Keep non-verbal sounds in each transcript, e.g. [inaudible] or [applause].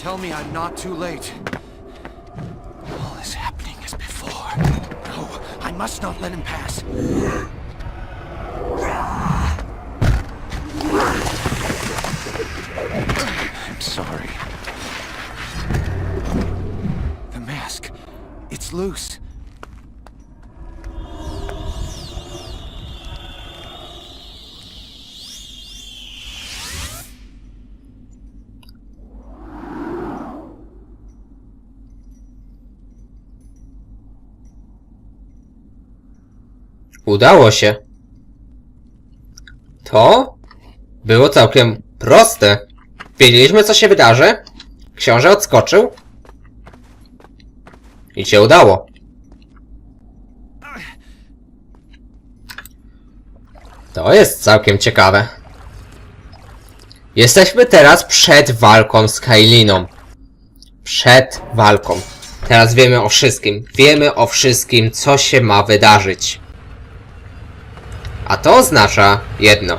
Tell me I'm not too late. All is happening as before. No, I must not let him pass. I'm sorry. The mask. It's loose. Udało się. To było całkiem proste. Wiedzieliśmy, co się wydarzy. Książę odskoczył. I się udało. To jest całkiem ciekawe. Jesteśmy teraz przed walką z Kailiną. Przed walką. Teraz wiemy o wszystkim. Wiemy o wszystkim, co się ma wydarzyć. A to oznacza jedno.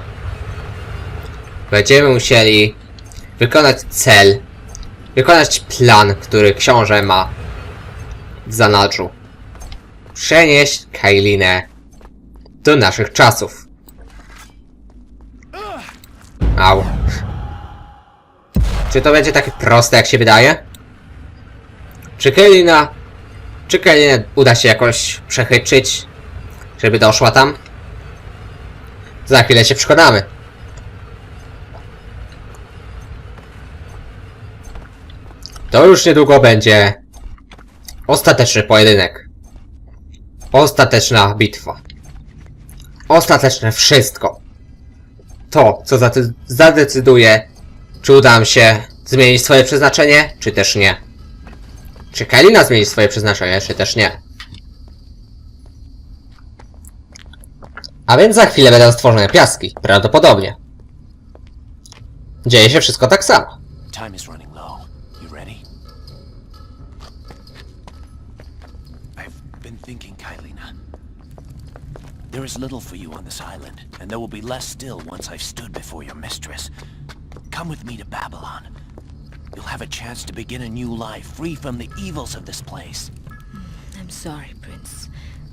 Będziemy musieli wykonać cel, wykonać plan, który książę ma w zanadrzu. Przenieść Kailinę do naszych czasów. Au. Czy to będzie takie proste, jak się wydaje? Czy Kailina... Czy Kailinę uda się jakoś przechytrzyć, żeby doszła tam? Za chwilę się przekonamy. To już niedługo będzie ostateczny pojedynek. Ostateczna bitwa. Ostateczne wszystko. To, co zade- zadecyduje, czy uda nam się zmienić swoje przeznaczenie, czy też nie. Czy Kalina zmieni swoje przeznaczenie, czy też nie. A więc za chwilę będą stworzone piaski, prawdopodobnie. Dzieje się wszystko tak samo. Time is running low. You ready? I've been thinking, Kylina. There is little for you on this island, and there will be less still once I've stood before your mistress. Come with me to Babylon. You'll have a chance to begin a new life, free from the evils of this place. I'm sorry, Prince,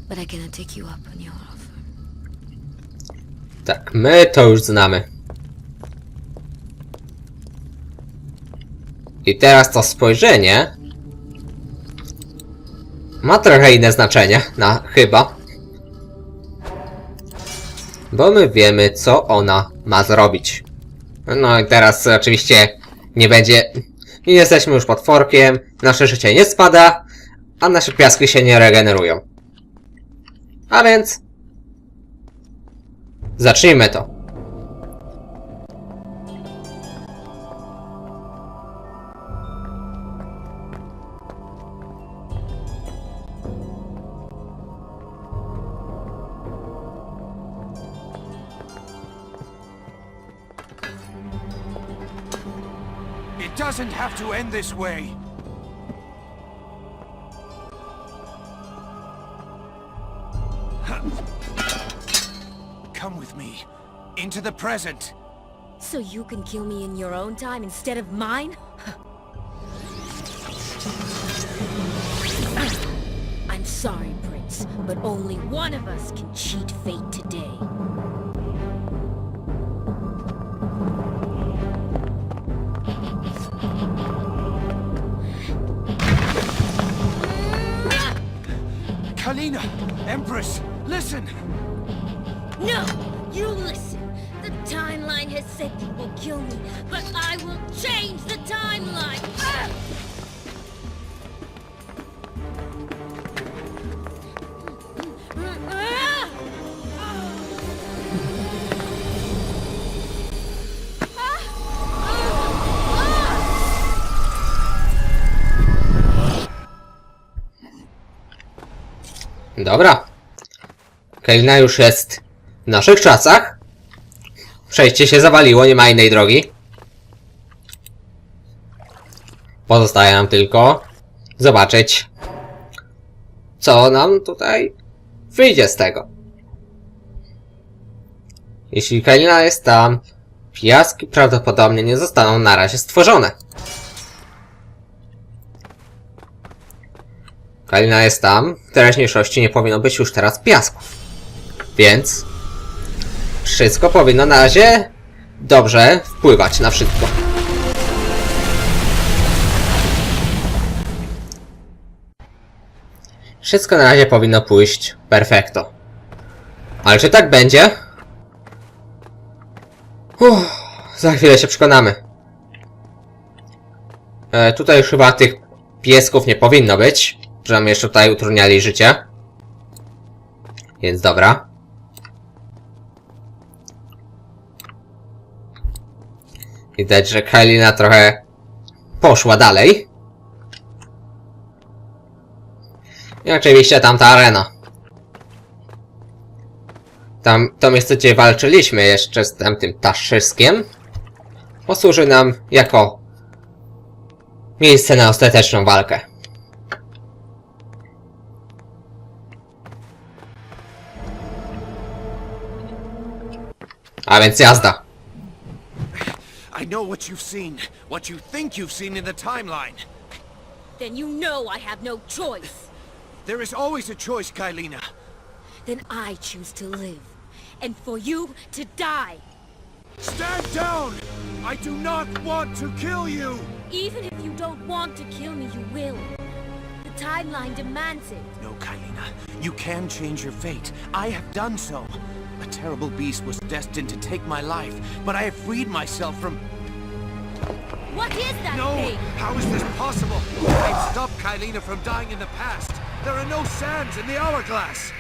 but I cannot take you up on your offer. Tak, my to już znamy. I teraz to spojrzenie ma trochę inne znaczenie, na chyba. Bo my wiemy, co ona ma zrobić. No i teraz oczywiście nie będzie... Nie jesteśmy już potworkiem, nasze życie nie spada, a nasze piaski się nie regenerują. A więc... Zacznijmy to. It doesn't have to end this way. Come with me. Into the present. So you can kill me in your own time instead of mine? [laughs] I'm sorry, Prince, but only one of us can cheat fate today. Kalina! Empress! Listen! No! You listen! The timeline has said you will kill me, but I will change the timeline! Ah! Dobra. Kailina już jest W naszych czasach przejście się zawaliło, nie ma innej drogi. Pozostaje nam tylko zobaczyć, co nam tutaj wyjdzie z tego. Jeśli Kalina jest tam, piaski prawdopodobnie nie zostaną na razie stworzone. Kalina jest tam, w teraźniejszości nie powinno być już teraz piasków. Więc wszystko powinno na razie dobrze wpływać na wszystko. Wszystko na razie powinno pójść perfekto. Ale czy tak będzie? Uff, za chwilę się przekonamy. E, tutaj już chyba tych piesków nie powinno być, nam jeszcze tutaj utrudniali życie. Więc dobra. Widać, że Kailina trochę poszła dalej. I oczywiście tamta arena. Tam, to miejsce, gdzie walczyliśmy jeszcze z tamtym Taszyskiem, posłuży nam jako miejsce na ostateczną walkę. A więc jazda. I know what you've seen, what you think you've seen in the timeline. Then you know I have no choice. There is always a choice, Kailina. Then I choose to live. And for you to die. Stand down! I do not want to kill you! Even if you don't want to kill me, you will. The timeline demands it. No, Kailina. You can change your fate. I have done so. A terrible beast was destined to take my life, but I have freed myself from... What is that No! thing? How is this possible? I've stopped Kailina from dying in the past. There are no sands in the hourglass.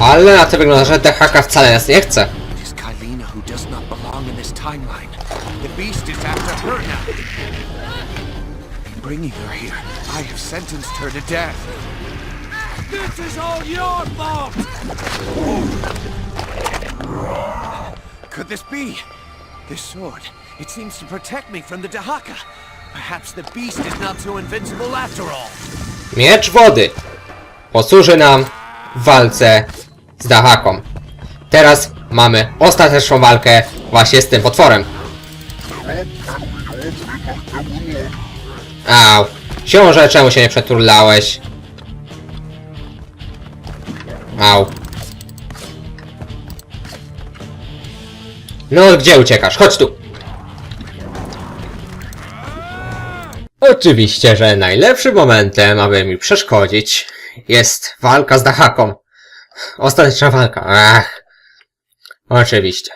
Ale na to wygląda, że DHK wcale nas nie chce. It is Kailina who does not belong in this timeline. The beast is after her now. In bringing her here, I have sentenced her to death. This is all your fault! Could this be? This sword, it seems to protect me from the Dahaka. Perhaps the beast is not so invincible after all. Miecz wody posłuży nam w walce z Dahaką. Teraz mamy ostateczną walkę właśnie z tym potworem. Au. Książę, czemu się nie przeturlałeś? Au. No, gdzie uciekasz? Chodź tu. Oczywiście, że najlepszym momentem, aby mi przeszkodzić, jest walka z Dahaką. Ostateczna walka. Ach. Oczywiście.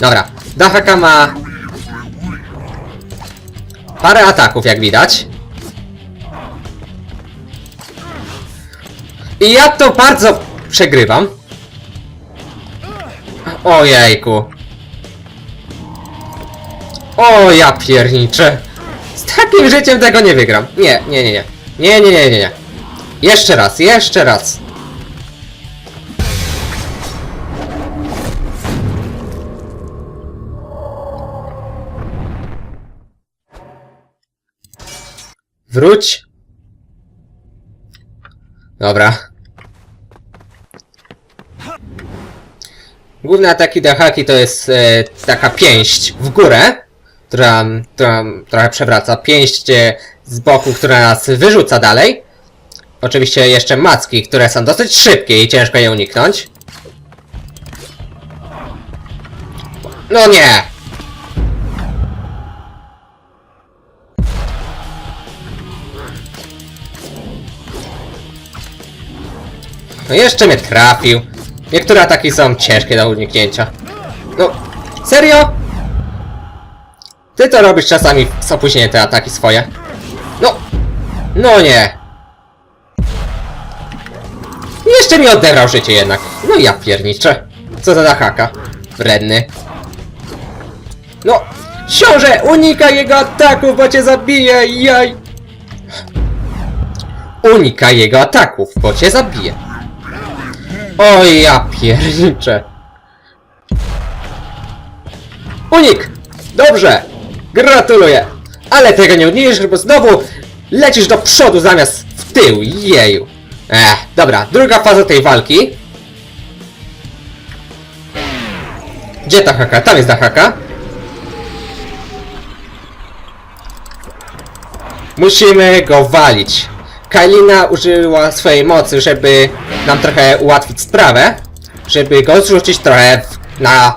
Dobra. Dahaka ma parę ataków, jak widać. I ja to bardzo przegrywam. Ojejku. O ja pierniczę. Z takim życiem tego nie wygram. Nie, nie, nie, nie. Nie, nie, nie, nie, nie. Jeszcze raz, jeszcze raz. Wróć. Dobra. Główne ataki Dahaki to jest e, taka pięść w górę, która, która trochę przewraca. Pięść z boku, która nas wyrzuca dalej. Oczywiście jeszcze macki, które są dosyć szybkie i ciężko je uniknąć. No nie! No jeszcze mnie trafił. Niektóre ataki są ciężkie do uniknięcia. No, serio? Ty to robisz czasami z opóźnieniem te ataki swoje. No, no nie. Jeszcze mi odebrał życie jednak. No ja pierniczę. Co za haka. Wredny. No, książę, unikaj jego ataków, bo cię zabije, jaj. Unikaj jego ataków, bo cię zabije. O ja pierniczę. Unik! Dobrze! Gratuluję! Ale tego nie unikniesz, bo znowu lecisz do przodu zamiast w tył. Jeju. Ech, dobra, druga faza tej walki. Gdzie ta haka? Tam jest ta haka. Musimy go walić. Kailina użyła swojej mocy, żeby nam trochę ułatwić sprawę. Żeby go zrzucić trochę na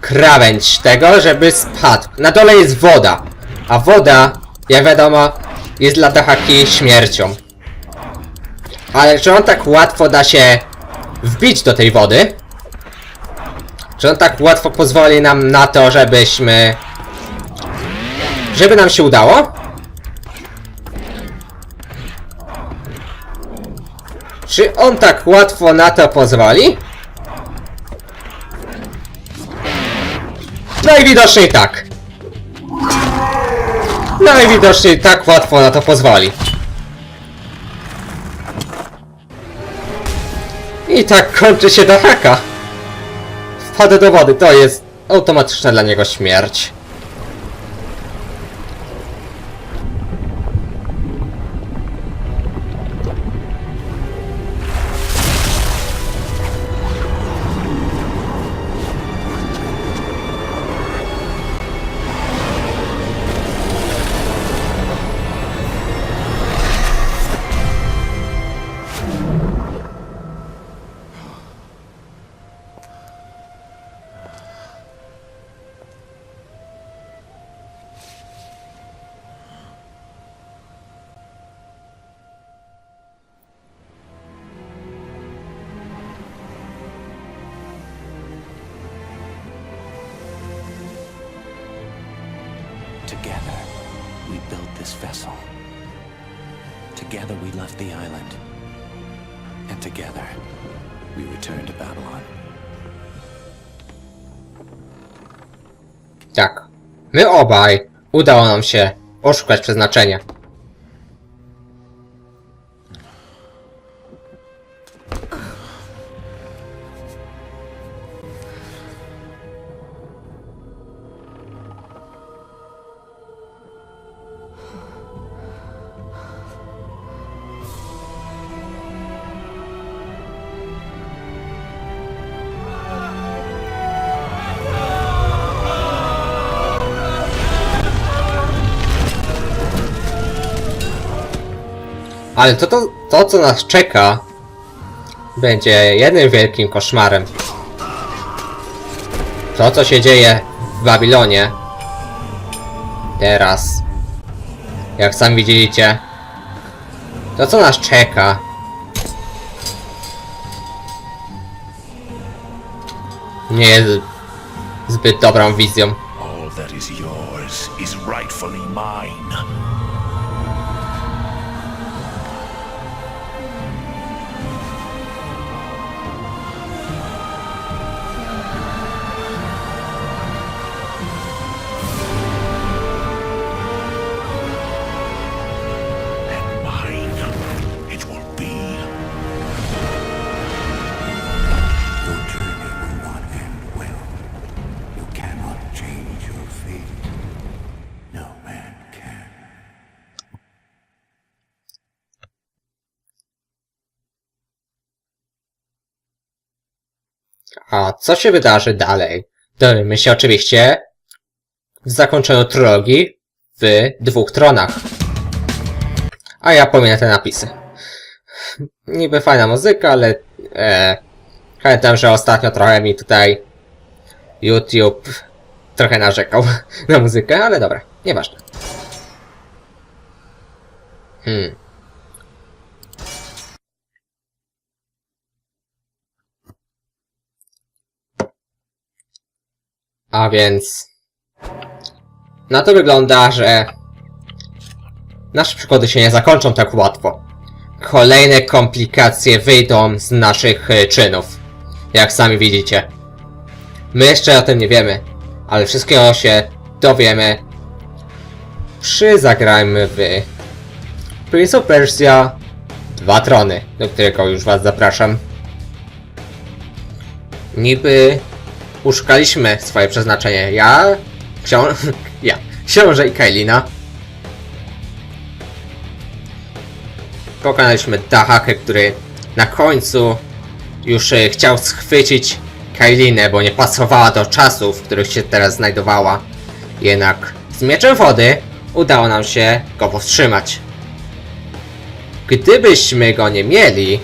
krawędź tego, żeby spadł. Na dole jest woda. A woda, jak wiadomo, jest dla Dahaki śmiercią. Ale czy on tak łatwo da się wbić do tej wody? Czy on tak łatwo pozwoli nam na to, żebyśmy... Żeby nam się udało? Czy on tak łatwo na to pozwoli? Najwidoczniej tak. Najwidoczniej tak łatwo na to pozwoli. I tak kończy się Dahaka. Wpadę do wody, to jest automatyczna dla niego śmierć. Together, we built this vessel. Together, we left the island. And together, we returned to Babylon. Tak. My obaj udało nam się oszukać przeznaczenia. Ale to, to, to co nas czeka, będzie jednym wielkim koszmarem. To, co się dzieje w Babilonie, teraz, jak sami widzieliście, to co nas czeka, nie jest zbyt dobrą wizją. All that is yours is rightfully mine. A co się wydarzy dalej? Dowiemy się oczywiście w zakończeniu trylogii w dwóch tronach. A ja pominę te napisy. Niby fajna muzyka, ale e, pamiętam, że ostatnio trochę mi tutaj YouTube trochę narzekał [laughs] na muzykę, ale dobra, nieważne. Hmm. A więc... Na to wygląda, że... Nasze przygody się nie zakończą tak łatwo. Kolejne komplikacje wyjdą z naszych e, czynów. Jak sami widzicie. My jeszcze o tym nie wiemy, ale wszystkiego się dowiemy przy zagrajmy w Prince of Persia Dwa Trony, do którego już was zapraszam. Niby uszukaliśmy swoje przeznaczenie. Ja, ksią... [laughs] ja, książę i Kailina. Pokonaliśmy Dahakę, który na końcu już e, chciał schwycić Kailinę, bo nie pasowała do czasów, w których się teraz znajdowała. Jednak z mieczem wody udało nam się go powstrzymać. Gdybyśmy go nie mieli,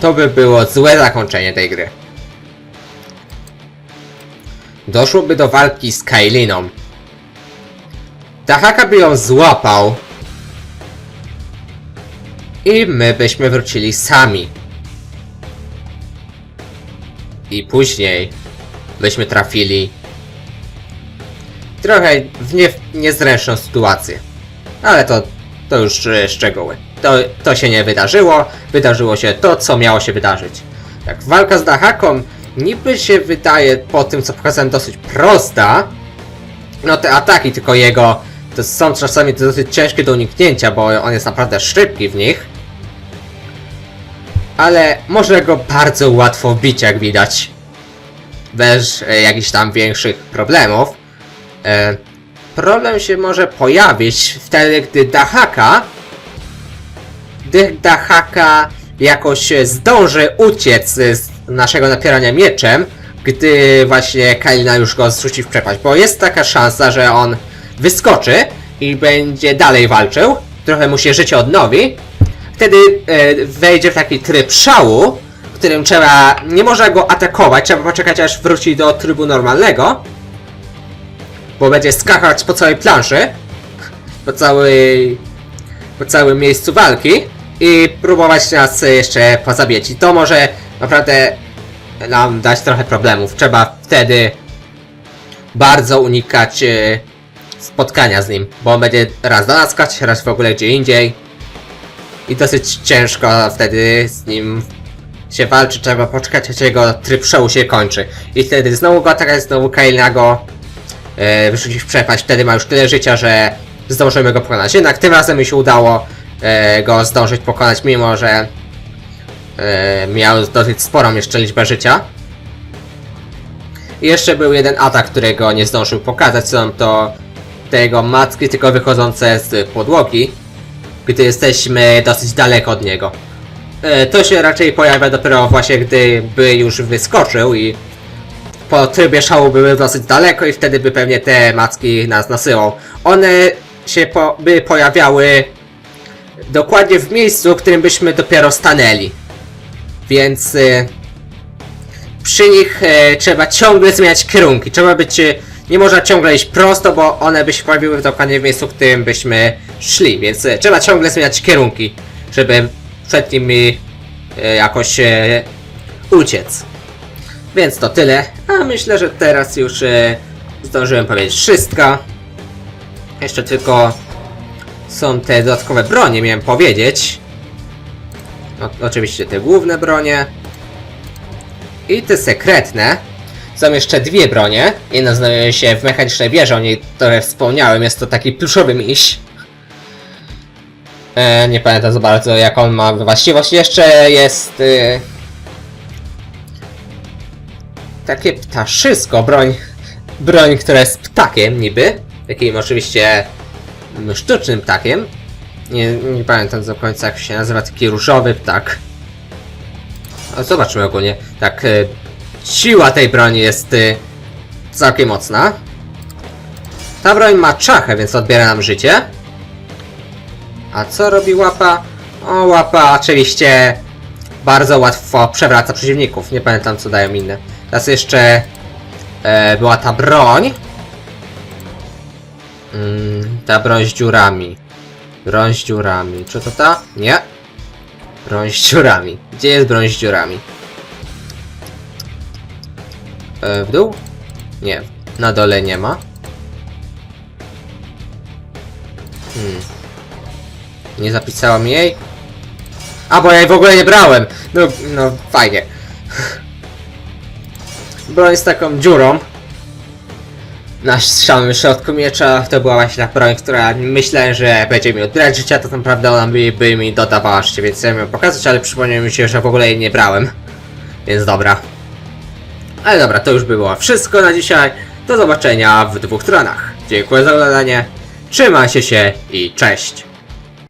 to by było złe zakończenie tej gry. Doszłoby do walki z Kailiną. Dahaka by ją złapał i my byśmy wrócili sami. I później byśmy trafili trochę w nie, niezręczną sytuację. Ale to, to już e, szczegóły. To, to się nie wydarzyło, wydarzyło się to, co miało się wydarzyć. Tak, walka z Dahaką niby się wydaje po tym, co pokazałem, dosyć prosta. No te ataki tylko jego to są czasami dosyć ciężkie do uniknięcia, bo on jest naprawdę szybki w nich. Ale może go bardzo łatwo wbić, jak widać. Bez e, jakichś tam większych problemów. E, problem się może pojawić wtedy, gdy Dahaka gdy Dahaka jakoś e, zdąży uciec z naszego napierania mieczem, gdy właśnie Kailina już go zrzuci w przepaść, bo jest taka szansa, że on wyskoczy i będzie dalej walczył, trochę mu się życie odnowi, wtedy e, wejdzie w taki tryb szału, w którym trzeba, nie można go atakować, trzeba poczekać aż wróci do trybu normalnego, bo będzie skakać po całej planszy, po całej, po całym miejscu walki i próbować nas jeszcze pozabijać. I to może naprawdę nam dać trochę problemów. Trzeba wtedy bardzo unikać e, spotkania z nim, bo on będzie raz do nas skakać, raz w ogóle gdzie indziej. I dosyć ciężko wtedy z nim się walczy, trzeba poczekać aż jego tryb show się kończy. I wtedy znowu go atakać, znowu Kailina go e, wyrzucić w przepaść, wtedy ma już tyle życia, że zdążymy go pokonać. Jednak tym razem mi się udało e, go zdążyć pokonać, mimo że miał dosyć sporą jeszcze liczbę życia. I jeszcze był jeden atak, którego nie zdążył pokazać, są to te jego macki tylko wychodzące z podłogi, gdy jesteśmy dosyć daleko od niego. E, to się raczej pojawia dopiero właśnie gdyby już wyskoczył i po trybie szału były dosyć daleko i wtedy by pewnie te macki nas nasyłał. One się po, by pojawiały dokładnie w miejscu, w którym byśmy dopiero stanęli. Więc y, przy nich e, trzeba ciągle zmieniać kierunki. Trzeba być. E, nie można ciągle iść prosto, bo one by się pojawiły dokładnie w miejscu, w którym byśmy szli. Więc trzeba ciągle zmieniać kierunki, żeby przed nimi jakoś uciec. Więc to tyle. A myślę, że teraz już zdążyłem powiedzieć wszystko. Jeszcze tylko są te dodatkowe bronie, miałem powiedzieć. O, oczywiście te główne bronie. I te sekretne. Są jeszcze dwie bronie. Jedna znajduje się w mechanicznej wieży, o niej trochę wspomniałem. Jest to taki pluszowy miś. E, nie pamiętam za bardzo jak on ma właściwość. Jeszcze jest... E, takie ptaszysko, broń, broń, która jest ptakiem niby, takim oczywiście sztucznym ptakiem. Nie, nie pamiętam do końca jak się nazywa, taki różowy ptak. A zobaczmy ogólnie, tak, e, siła tej broni jest e, całkiem mocna. Ta broń ma czachę, więc odbiera nam życie. A co robi łapa? O, łapa oczywiście bardzo łatwo przewraca przeciwników. Nie pamiętam co dają inne. Teraz jeszcze e, była ta broń. Mm, ta broń z dziurami. Broń z dziurami. Czy to ta? Nie. Broń z dziurami. Gdzie jest broń z dziurami? E, w dół? Nie. Na dole nie ma. Hmm. Nie zapisałam jej? A, bo ja jej w ogóle nie brałem! No, no, fajnie. [laughs] Broń z taką dziurą. Na samym środku miecza to była właśnie ta broń, która myślę, że będzie mi odbierać życia, to naprawdę ona by, by mi dodawała życie, więc chciałem ją pokazać, ale przypomniał mi się, że w ogóle jej nie brałem. Więc dobra. Ale dobra, to już było wszystko na dzisiaj. Do zobaczenia w dwóch stronach. Dziękuję za oglądanie. Trzymajcie się i cześć.